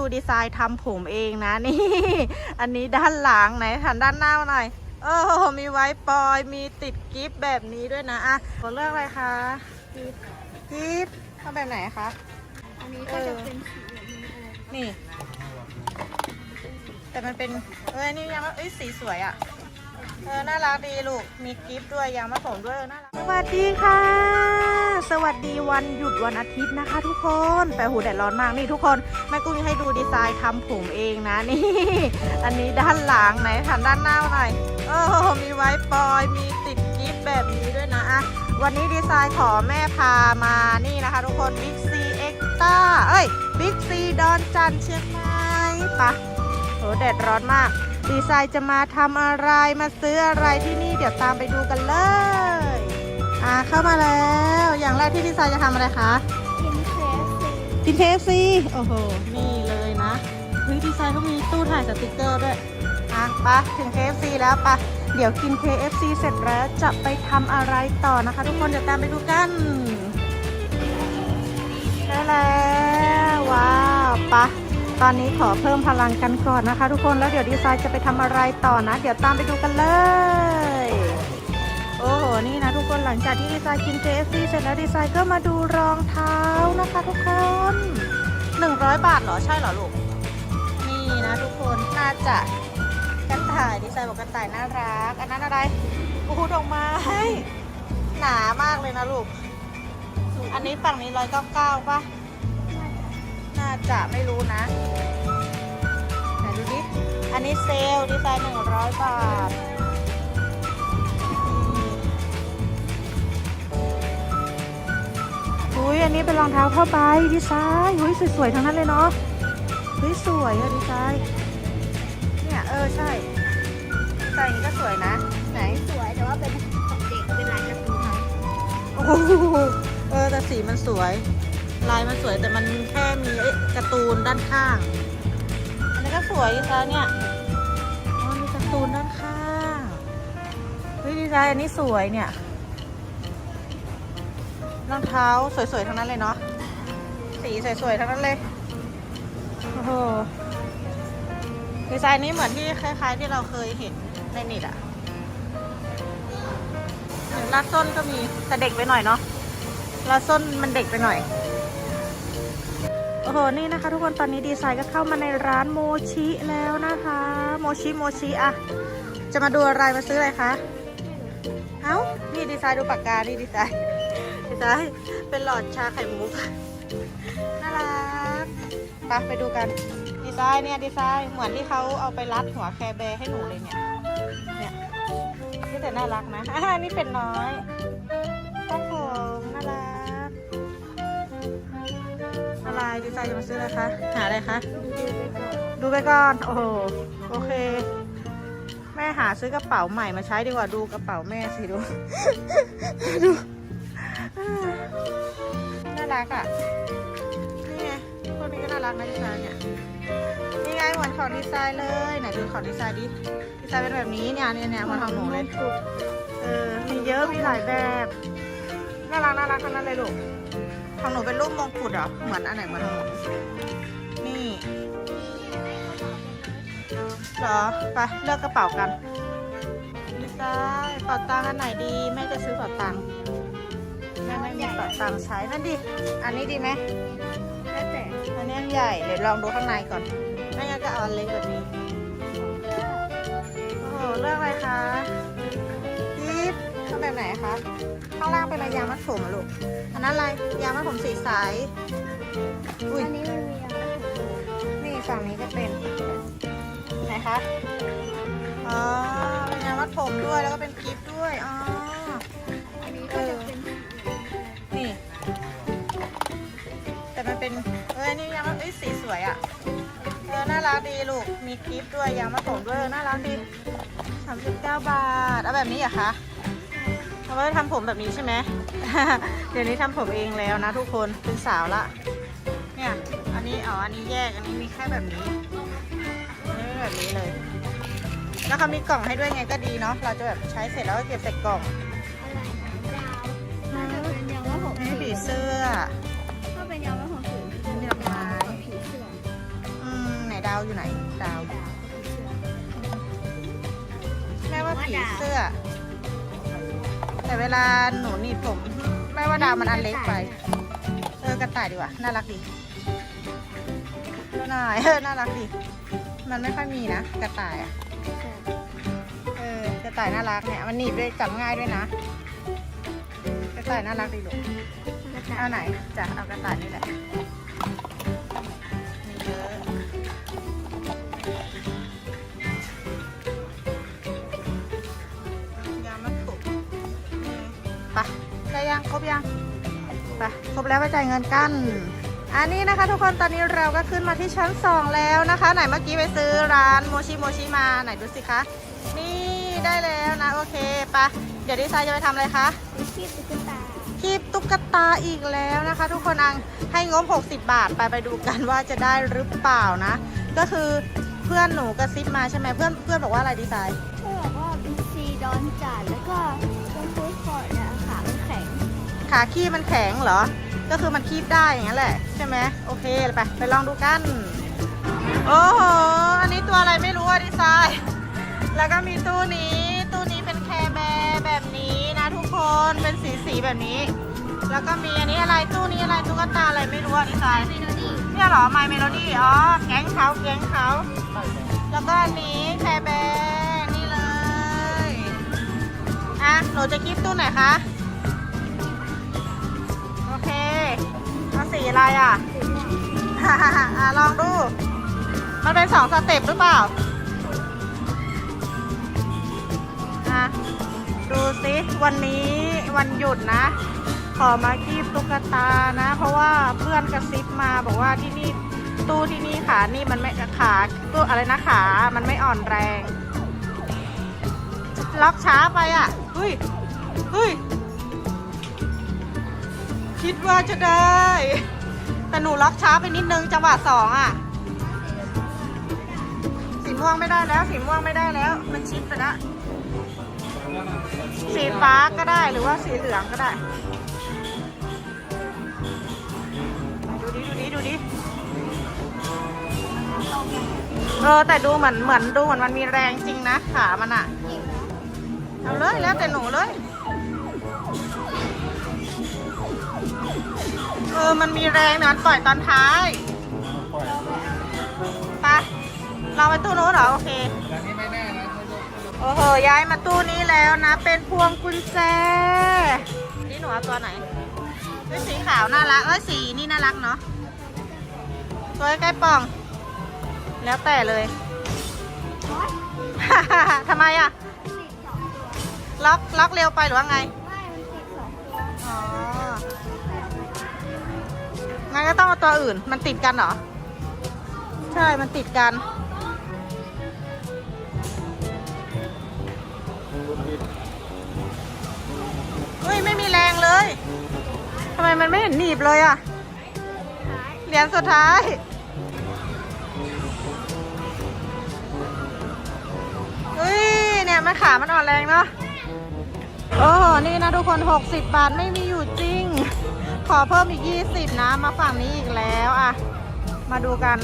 ดูดีไซน์ทำผมเองนะนี่ อันนี้ด้านหลังไหนหันด้านหน้าหน่อยโอ้โหมีไว้ปอยมีติดกิฟต์แบบนี้ด้วยนะอะขอเลือกอะไรคะกิฟต์เอาแบบไหนคะอันนี้ก็จะเป็นสีแบบนี้นี่ แต่มันเป็นเอ้ยนี่ยังเอ้ยสีสวยอะ่ะ เออ น่ารักดีลูก มีกิฟต์ด้วยยางมะผมด้วยเออน่ารัก สวัสดีค่ะ สวัสดีวันหยุดวันอาทิตย์นะคะ ทุกคน แต่หูแดดร้อนมากนี่ทุกคนแม่กุ้งให้ดูดีไซน์ทำผมเองนะนี่ อันนี้ด้านหลังไหนหันด้านหน้าหน่อยโอ้โหมีไว้ปอยมีติดกิฟต์แบบนี้ด้วยนะอะวันนี้ดีไซน์ขอแม่พามานี่นะคะ ทุกคนบิ๊กซีเอ็กต้าเอ้ยบิ๊กซีดอนจันเชียงใหม่ปะโหแดดร้อนมาก ดีไซน์จะมาทำอะไรมาซื้ออะไรที่นี่เดี๋ยวตามไปดูกันเลยอ่าเข้ามาแล้ว อย่างแรกที่ดีไซน์จะทำอะไรคะกินเคฟซีกินเคฟซีโอ้โห นี่เลยนะเฮ้ยดีไซน์เขามีตู้ถ่ายสติกเกอร์ด้วยอะไปะถึง KFC แล้วปะเดี๋ยวกิน KFC เสร็จแล้วจะไปทำอะไรต่อนะคะ ทุกคนเดี๋ยวตามไปดูกันได้แล้วว้าวปะ ตอนนี้ขอเพิ่มพลังกันก่อนนะคะ ทุกคนแล้วเดี๋ยวดีไซน์จะไปทำอะไรต่อนะ เดี๋ยวตามไปดูกันเลย โอ้โหนี่นะทุกคนหลังจากที่ดีไซน์กิน KFC เสร็จแล้วดีไซน์ก็มาดูรองเท้านะคะ ทุกคน 100 บาทเหรอใช่เหรอลูกนี่นะทุกคนน่าจะกระต่ายดีไซน์บอกกระต่ายน่ารัก อันนั้นอะไรโอ้โหดอกไม้หนามากเลยนะลูก อันนี้ฝั่งนี้ร้อยเก้าเก้าป่ะ จะไม่รู้นะไหนดูดิ อันนี้เซลล์ดีไซน์หนึ่งร้อยบาทอุ้ยอันนี้เป็นรองเท้าผ้าใบดีไซน์อุ้ยสวยๆทั้งนั้นเลยเนาะเฮ้ยสวยอะดีไซน์เนี่ยเออใช่ใส่อย่างนี้ก็สวยนะ ไหนสวยแต่ว่าเป็นของเด็กเป็นลายการ์ตูนค่ะโอ้โหเออแต่สีมันสวย ลายมันสวยแต่มันแค่มีเอ๊ะการ์ตูนด้านข้าง อันนี้ก็สวยดีไซน์เนี่ยอ๋อมีการ์ตูนด้านข้างเฮ้ยดีไซน์อันนี้สวยเนี่ยรองเท้าสวยๆทั้งนั้นเลยเนาะสีสวยๆทั้งนั้นเลยโอ้โหดีไซน์นี้เหมือนที่คล้าย ๆ ที่เราเคยเห็นในน็ตอะรัดส้นก็มีแต่เด็กไปหน่อยเนาะรัดส้นมันเด็กไปหน่อย โอ้โหนี่นะคะ ทุกคนตอนนี้ดีไซน์ก็เข้ามาในร้านโมชิแล้วนะคะ โมชิโมชิอะจะมาดูอะไรมาซื้ออะไรคะเอ้านี่ดีไซน์ดูปากกานี่ดีไซน์ดีไซน์เป็นหลอดชาไข่มุกน่ารักปไปดูกันดีไซน์เนี่ยดีไซน์เหมือนที่เขาเอาไปรัดหัวแคร์แบร์ให้หนูเลยเนี่ยเนี่ยนี่แต่น่ารักนะอ่านี่เป็นน้อยโอ้โหน่ารัก อะไรดีไซน์จะมาซื้ออะไรคะ หาอะไรคะ ดูไปก่อน โอ้โห โอเค แม่หาซื้อกระเป๋าใหม่มาใช้ดีกว่า ดูกระเป๋าแม่สิดู ดู น่ารักอะ นี่ไงพวกนี้ก็น่ารักนะดีไซน์เนี่ย นี่ไงเหมือนของดีไซน์เลย ไหนดูของดีไซน์ดิ ดีไซน์เป็นแบบนี้เนี่ยเนี่ยเนี่ยมันของหนูเลย เออ มีเยอะ มีหลายแบบ น่ารักน่ารักทั้งนั้นเลยลูก ของหนูเป็นรูปมงกุฎเหรอ เหมือนอันไหนเหมือนหนูนี่เหรอ ไปเลือกกระเป๋ากันดีไซน์เป๋าตังค์อันไหนดีแม่จะซื้อเป๋าตังค์แม่ไม่มีเป๋าตังค์ใช้นั่นดิ อันนี้ดีไหมแล้วแต่อันนี้อันใหญ่ เดี๋ยวลองดูข้างในก่อน ไม่งั้นก็เอาอันเล็กแบบนี้ โอ้โหเลือกอะไรคะยิปเอาแบบไหนคะ ข้างล่างเป็นอะไรยางมัดผมอะลูก อันนั้นอะไรยางมัดผมสีใส อุ้ยอันนี้มันมีอะไรนี่ฝั่งนี้ก็เป็นไหนคะ อ๋อเป็นยางมัดผมด้วยแล้วก็เป็นกิฟต์ด้วย อ๋อ อันนี้ก็จะเป็นสีนี่ แต่มันเป็นเอ้ยนี่ยางมัดเอ้ยสีสวยอะ่ะเออน่ารักดีลูก มีกิฟต์ด้วยยางมัดผมด้วยเออน่ารักดีสามสิบเก้าบาท เอาแบบนี้เหรอคะ เอาไว้ทำผมแบบนี้ใช่ไหม เดี๋ยวนี้ทำผมเองแล้วนะทุกคนเป็นสาวละ เนี่ย อันนี้อ๋ออันนี้แยก อันนี้มีแค่แบบนี้ไม่ได้แบบนี้เลย แล้วเขามีกล่องให้ด้วยไงก็ดีเนาะ เราจะแบบใช้เสร็จแล้วก็เก็บใส่กล่องอะไรนะยาวน่าจะเป็นยางว่าผมนี่สีผีเสื้อถ้าเป็นยางว่าผมสีเป็นดอกไม้ผีเสื้ออืมดาวอยู่ไหน ดาวแม่ว่าผีเสื้อ แต่เวลาหนูหนีบผมแม่ว่าดาวมันอันเล็กไป เออกระต่ายดีกว่า น่ารักดีน่าเออน่ารักดี มันไม่ค่อยมีนะกระต่ายอะเออกระต่ายน่ารักเนี่ยมันหนีบด้วยจับง่ายด้วยนะกระต่ายน่ารักดีลูกเอาไหนจะเอากระต่ายนี่แหละ ยังครบยังไปครบแล้วไปจ่ายเงินกัน อันนี้นะคะทุกคนตอนนี้เราก็ขึ้นมาที่ชั้นสองแล้วนะคะ ไหนเมื่อกี้ไปซื้อร้านโมชิโมชิมาไหนดูสิคะนี่ได้แล้วนะโอเคไปะเดี๋ยวดีไซน์จะไปทำอะไรคะวิชีพตุ๊กตาคีบตุ๊กตาอีกแล้วนะคะ ทุกคนอังให้งบ 60 บาทไปไปดูกันว่าจะได้หรือเปล่านะ ก็คือเพื่อนหนูกระซิบมาใช่ไหมเพื่อนเพื่อนบอกว่าอะไรดีไซน์ก็บอกว่าวิซีดอนจัดแล้วก็ ขาคีบมันแข็งเหรอ ก็คือมันคีบได้อย่างนั้นแหละใช่ไหมโอเคไปไปลองดูกัน โอ้โห อันนี้ตัวอะไรไม่รู้อะดีไซน์ แล้วก็มีตู้นี้ ตู้นี้เป็นแคร์แบร์แบบนี้นะทุกคน เป็นสีสีแบบนี้ แล้วก็มีอันนี้อะไรตู้นี้อะไรตุ๊กตาอะไรไม่รู้อะดีไซน์เมโลดี้เนี่ยเหรอ My Melody อ๋อ แก๊งเขาแก๊งเขาแล้วก็อันนี้แคร์แบร์นี่เลย อะหนูจะคลิปตู้ไหนคะ เคเอาสีอะไรอะ อะ ลองดู มันเป็นสองสเต็ปหรือเปล่า อะ ดูสิวันนี้วันหยุดนะ ขอมาคีบตุ๊กตานะ เพราะว่าเพื่อนกระซิบมาบอกว่าที่นี่ตู้ที่นี่ขานี่มันไม่ขาตู้อะไรนะขา มันไม่อ่อนแรง ล็อกช้าไปอะเฮ้ย คิดว่าจะได้ แต่หนูล็อกช้าไปนิดนึงจังหวะสองอะ สีม่วงไม่ได้แล้วสีม่วงไม่ได้แล้ว มันชิดไปแล้วสีฟ้าก็ได้หรือว่าสีเหลืองก็ได้ ดูดิดูดิดูดิเออแต่ดูเหมือนเหมือนดูเหมือนมันมีแรงจริงนะขามันอะเอาเลยแล้วแต่หนูเลย ออมันมีแรงนะปล่อยตอนท้ายไปเราไปตู้โน้นเหรอโอเคโอ้โหย้ายมาตู้นี้แล้วนะ เป็นพวงกุญแจนี่หนูเอาตัวไหนเฮ้ยสีขาวน่ารักเอ้ยสีนี่น่ารักเนาะตัวใกล้ป่อง แล้วแต่เลยทำไมอะล็อกล็อกเร็วไปหรือว่าไงไม่มันติดสองตัวอ๋อ งั้นก็ต้องเอาตัวอื่น มันติดกันเหรอ ใช่ มันติดกัน เฮ้ย ไม่มีแรงเลย ทำไมมันไม่เห็นหนีบเลยอะเหรียญสุดท้ายเฮ้ย เนี่ยมันขามันอ่อนแรงเนาะโอ้นี่นะทุกคน 60 บาทไม่มีอยู่จริง ขอเพิ่มอีก 20 นะ มาฝั่งนี้อีกแล้วอะมาดูกัน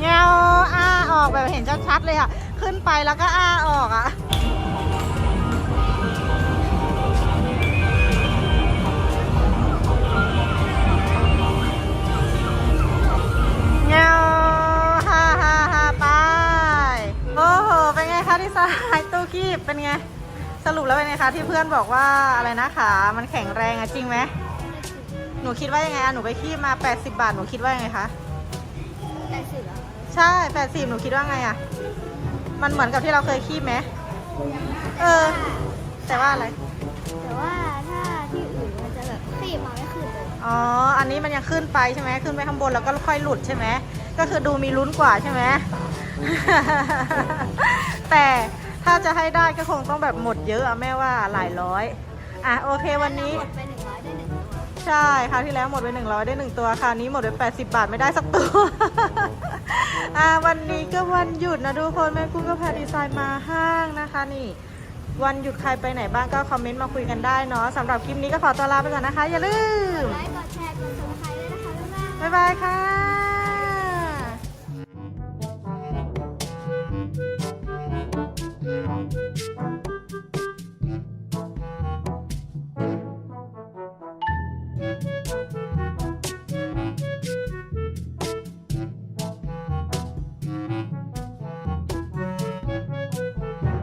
เงาอ้าออกแบบเห็นชัดๆเลยอะขึ้นไปแล้วก็อ้าออกอะเงาฮ่าฮ่าฮ่าไป โอ้โห เป็นไงคะที่สายตู้คีบเป็นไง สรุปแล้วเป็นไงคะที่เพื่อนบอกว่าอะไรนะขา มันแข็งแรงอะจริงไหมหนูคิดว่ายังไงอะหนูไปคีบมา 80 บาท หนูคิดว่ายังไงคะ แต่เสือใช่ 80 หนูคิดว่าไงอะมันเหมือนกับที่เราเคยคีบไหมเออ แต่ว่าอะไร แต่ว่าถ้าที่อื่นมันจะแบบตีบมาไม่ขึ้นเลยอ๋อ อันนี้มันยังขึ้นไปใช่ไหมขึ้นไปข้างบนแล้วก็ค่อยหลุดใช่ไหมก็คือดูมีลุ้นกว่าใช่ไหม แต่ ถ้าจะให้ได้ก็คงต้องแบบหมดเยอะอะแม่ว่าหลายร้อย อะโอเควันนี้ หมดไปหนึ่งร้อยได้หนึ่งตัวใช่คราวที่แล้วหมดไปหนึ่งร้อยได้หนึ่งตัวคราวนี้หมดไปแปดสิบาทไม่ได้สักตัว อ่าวันนี้ก็วันหยุดนะทุกคนแม่กุ้งก็พาดีไซน์มาห้างนะคะนี่ วันหยุดใครไปไหนบ้างก็คอมเมนต์มาคุยกันได้เนาะสำหรับคลิปนี้ก็ขอตัวลาไปก่อนนะคะ อย่าลืม ไลค์กดแชร์กดซับสไครต์ด้วยนะคะบ๊ายบาย บ๊ายบายค่ะ